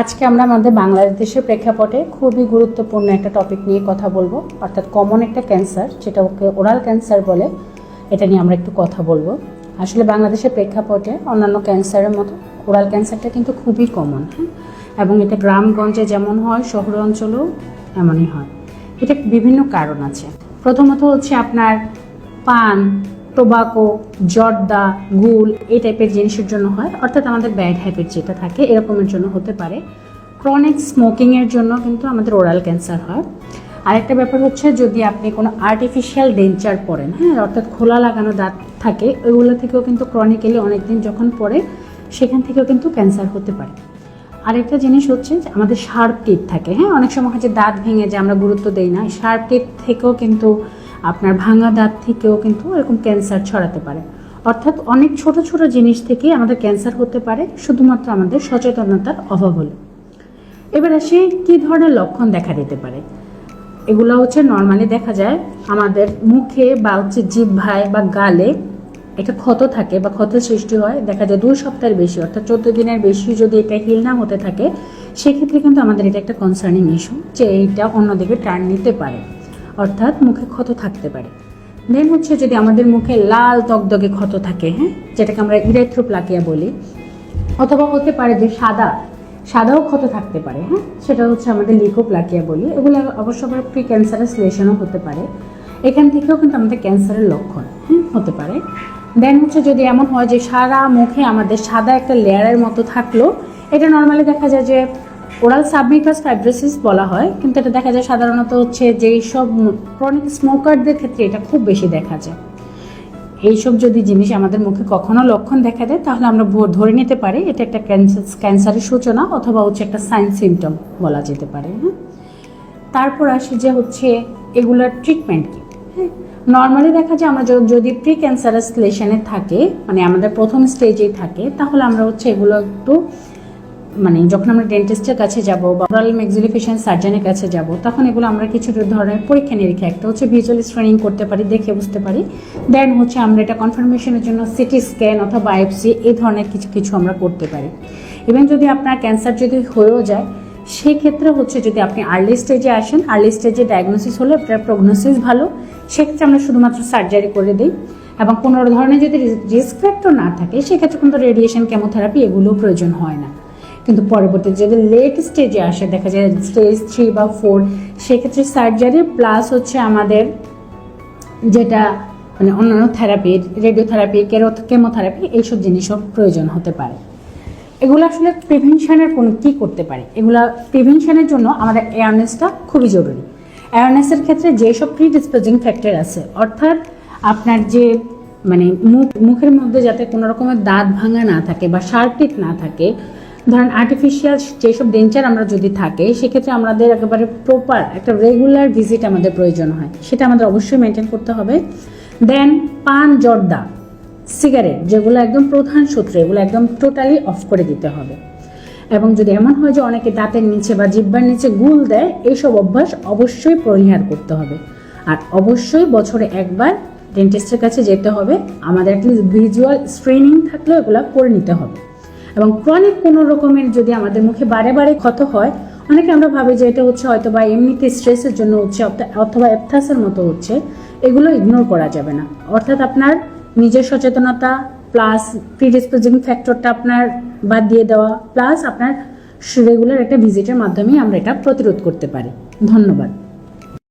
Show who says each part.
Speaker 1: আজকে আমরা আমাদের বাংলাদেশের প্রেক্ষাপটে খুবই গুরুত্বপূর্ণ একটা টপিক নিয়ে কথা বলব, অর্থাৎ কমন একটা ক্যান্সার যেটা ওকে ওরাল ক্যান্সার বলে, এটা নিয়ে আমরা একটু কথা বলব। আসলে বাংলাদেশের প্রেক্ষাপটে অন্যান্য ক্যান্সারের মতো ওরাল ক্যান্সারটা কিন্তু খুবই কমন হ্যাঁ? এবং এটা গ্রামগঞ্জে যেমন হয় শহর অঞ্চলেও এমনই হয়। এটা বিভিন্ন কারণ আছে। প্রথমত হচ্ছে আপনার পান টোবাকো, জর্দা, গুল এই টাইপের জিনিসের জন্য হয়। অর্থাৎ আমাদের ব্যাড হ্যাবিট যেটা থাকে, এরকমের জন্য হতে পারে। ক্রনিক স্মোকিংয়ের জন্য কিন্তু আমাদের ওরাল ক্যান্সার হয়। আরেকটা ব্যাপার হচ্ছে, যদি আপনি কোনো আর্টিফিশিয়াল ডেঞ্চার পরেন হ্যাঁ অর্থাৎ খোলা লাগানো দাঁত থাকে, ওইগুলো থেকেও কিন্তু ক্রনিক্যালি অনেকদিন যখন পরে সেখান থেকেও কিন্তু ক্যান্সার হতে পারে। আরেকটা জিনিস হচ্ছে যে, আমাদের শার্প টিপ থাকে হ্যাঁ অনেক সময় যে দাঁত ভেঙে যে আমরা গুরুত্ব দেই না। শার্প টিপ থেকেও কিন্তু আপনার ভাঙা দাঁত থেকেও কিন্তু এরকম ক্যান্সার ছড়াতে পারে। অর্থাৎ অনেক ছোট ছোট জিনিস থেকে আমাদের ক্যান্সার হতে পারে, শুধুমাত্র আমাদের সচেতনতার অভাব হলে। এবার আসি, কী ধরনের লক্ষণ দেখা দিতে পারে? এগুলো হচ্ছে নর্মালি দেখা যায়, আমাদের মুখে বা হচ্ছে জিহ্বায় বা গালে একটা ক্ষত থাকে বা ক্ষত সৃষ্টি হয়, দেখা যায় দুই সপ্তাহের বেশি, অর্থাৎ চোদ্দ দিনের বেশি যদি এটা হিল না হতে থাকে, সেক্ষেত্রে কিন্তু আমাদের এটা একটা কনসার্নিং ইস্যু যে এইটা অন্যদিকে টার্ন নিতে পারে। অর্থাৎ মুখে ক্ষত থাকতে পারে। দেন হচ্ছে যদি আমাদের মুখে লাল দগদগে ক্ষত থাকে হ্যাঁ যেটাকে আমরা ইরেথ্রোপ্লাকিয়া বলি, অথবা হতে পারে যে সাদা, সাদাও ক্ষত থাকতে পারে হ্যাঁ সেটা হচ্ছে আমাদের লিকোপ্লাকিয়া বলি। এগুলো অবশ্য আবার প্রি ক্যান্সারাস লেশনও হতে পারে। এখান থেকেও কিন্তু আমাদের ক্যান্সারের লক্ষণ হ্যাঁ হতে পারে। দেন হচ্ছে যদি এমন হয় যে সারা মুখে আমাদের সাদা একটা লেয়ারের মতো থাকল, এটা নর্মালি দেখা যায় যে ওরাল সাবমিকাস ফাইব্রোসিস বলা হয়, কিন্তু এটা দেখা যায় সাধারণত হচ্ছে যেই সব ক্রনিক স্মোকারদের ক্ষেত্রে এটা খুব বেশি দেখা যায়। এইসব যদি জিনিস আমাদের মুখে কখনো লক্ষণ দেখা দেয়, তাহলে আমরা ধরে নিতে পারি, এটা একটা ক্যান্সার, ক্যান্সারের সূচনা অথবা হচ্ছে একটা সাইন সিমটম বলা যেতে পারে হ্যাঁ? তারপর আসি যে হচ্ছে এগুলার ট্রিটমেন্ট কি হ্যাঁ? নর্মালি দেখা যায় আমরা যদি প্রি ক্যান্সারাস লেশনে থাকে মানে আমাদের প্রথম স্টেজেই থাকে, তাহলে আমরা হচ্ছে এগুলো একটু মানে যখন আমরা ডেন্টিস্টের কাছে যাব বা ওরাল ম্যাক্সিলিফিশন সার্জনের কাছে যাব, তখন এগুলো আমরা কিছু ধরনের পরীক্ষা নিরীক্ষা, একটা হচ্ছে ভিজুয়াল স্ক্রিনিং করতে পারি, দেখে বুঝতে পারি। দেন হচ্ছে আমরা এটা কনফার্মেশনের জন্য সিটি স্ক্যান অথবা বায়োপসি এই ধরনের কিছু কিছু আমরা করতে পারি। ইভেন যদি আপনার ক্যান্সার যদি হয়েও যায়, সেক্ষেত্রে হচ্ছে যদি আপনি আর্লি স্টেজে আসেন আর্লি স্টেজে ডায়াগনোসিস হলে আপনার প্রগনোসিস ভালো, সেক্ষেত্রে আমরা শুধুমাত্র সার্জারি করে দিই। এবং কোনো ধরনের যদি রিস্ক ফ্যাক্টর না থাকে, সেক্ষেত্রে কিন্তু রেডিয়েশন কেমোথেরাপি এগুলোও প্রয়োজন হয় না। কিন্তু পরবর্তী যদি লেট স্টেজে আসে, দেখা যায় স্টেজ থ্রি বা ফোর সেক্ষেত্রে সার্জারি প্লাস হচ্ছে আমাদের যেটা মানে অন্যান্য থেরাপি রেডিওথেরাপি কেমোথেরাপি এইসব জিনিসও প্রয়োজন হতে পারে। এগুলো আসলে প্রিভেনশনের কোন কী করতে পারে? এগুলা প্রিভেনশনের জন্য আমাদের অ্যাওয়ারনেসটা খুবই জরুরি। অ্যাওয়ারনেসের ক্ষেত্রে যেসব প্রিডিসপোজিং ফ্যাক্টর আছে, অর্থাৎ আপনার যে মানে মুখ মুখের মধ্যে যাতে কোনো রকমের দাঁত ভাঙা না থাকে বা শার্পিট না থাকে ধরেন আর্টিফিশিয়াল যেসব ডেঞ্চার আমরা যদি থাকে, সেক্ষেত্রে আমাদের একেবারে প্রপার একটা রেগুলার ভিজিট আমাদের প্রয়োজন হয়। সেটা আমাদের অবশ্যই মেনটেন করতে হবে। দেন পান জর্দা সিগারেট যেগুলো একদম প্রধান সূত্র, এগুলো একদম টোটালি অফ করে দিতে হবে। এবং যদি এমন হয় যে অনেকে দাঁতের নিচে বা জিব্বার নিচে গুল দেয় এইসব অভ্যাস অবশ্যই পরিহার করতে হবে। আর অবশ্যই বছরে একবার ডেন্টিস্টের কাছে যেতে হবে। আমাদের অ্যাটলিস্ট ভিজুয়াল স্ক্রিনিং থাকলেও এগুলো করে নিতে হবে। এবং ক্রনিক কোনো রকমের যদি আমাদের মুখে বারে বারে ক্ষত হয়, অনেকে আমরা ভাবি যে এটা হচ্ছে হয়তো বা এমনিতে স্ট্রেসের জন্য হচ্ছে অথবা অ্যাপথাসের মতো হচ্ছে, এগুলো ইগনোর করা যাবে না। অর্থাৎ আপনার নিজের সচেতনতা প্লাস প্রিডিসপোজিং ফ্যাক্টরটা আপনার বাদ দিয়ে দেওয়া প্লাস আপনার রেগুলার একটা ভিজিটের মাধ্যমে আমরা এটা প্রতিরোধ করতে পারি। ধন্যবাদ।